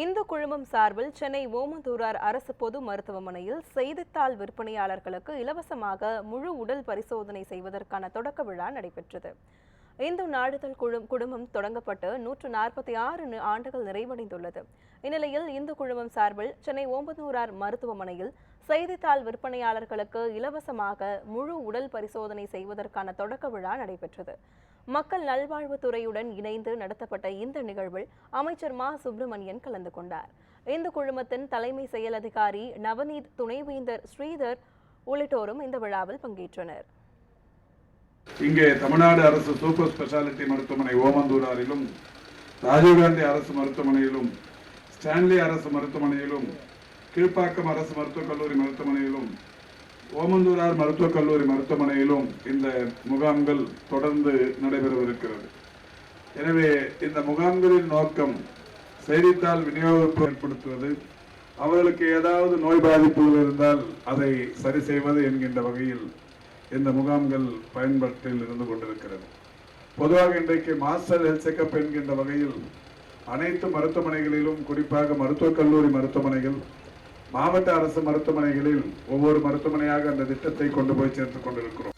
இந்து குழுமம் சார்பில் சென்னை ஓமந்தூரார் அரசு பொது மருத்துவமனையில் செய்தித்தாள் விற்பனையாளர்களுக்கு இலவசமாக முழு உடல் பரிசோதனை செய்வதற்கான தொடக்க விழா நடைபெற்றது. இந்து நாடுதல் குடும்பம் தொடங்கப்பட்டு நூற்று நாற்பத்தி ஆறு ஆண்டுகள் நிறைவடைந்துள்ளது. இந்நிலையில் இந்து குழுமம் சார்பில் சென்னை ஓம்பந்தூரார் மருத்துவமனையில் செய்தித்தாள் விற்பனையாளர்களுக்கு இலவசமாக முழு உடல் பரிசோதனை செய்வதற்கான தொடக்க விழா நடைபெற்றது. மக்கள் நல்வாழ்வுத்துறையுடன் இணைந்து நடத்தப்பட்ட இந்த நிகழ்வில் அமைச்சர் மா. சுப்பிரமணியன் கலந்து கொண்டார். இந்த குழுமத்தின் தலைமை செயல் அதிகாரி நவநீத் துணைவேந்தர் ஸ்ரீதர் உள்ளிட்டோரும் இந்த விழாவில் பங்கேற்றனர். இங்கே தமிழ்நாடு அரசு சூப்பர் ஸ்பெஷாலிட்டி மருத்துவமனை ஓமந்தூராரிலும் ராஜீவ்காந்தி அரசு மருத்துவமனையிலும் ஸ்டான்லி அரசு மருத்துவமனையிலும் கீழ்ப்பாக்கம் அரசு மருத்துவக் கல்லூரி மருத்துவமனையிலும் ஓமந்தூரார் மருத்துவக் கல்லூரி மருத்துவமனையிலும் இந்த முகாம்கள் தொடர்ந்து நடைபெறவிருக்கிறது. எனவே இந்த முகாம்களின் நோக்கம் செய்தித்தாள் விநியோகிப்பு ஏற்படுத்துவது அவர்களுக்கு ஏதாவது நோய் பாதிப்புகள் இருந்தால் அதை சரி செய்வது என்கின்ற வகையில் இந்த முகாம்கள் பயன்பாட்டில் இருந்து கொண்டிருக்கிறது. பொதுவாக இன்றைக்கு மாஸ்டர் ஹெல்த் செக்கப் என்கின்ற வகையில் அனைத்து மருத்துவமனைகளிலும் குறிப்பாக மருத்துவக் கல்லூரி மருத்துவமனைகள் மாவட்ட அரசு மருத்துவமனைகளில் ஒவ்வொரு மருத்துவமனையாக அந்த திட்டத்தை கொண்டு போய் சேர்த்து கொண்டிருக்கிறோம்.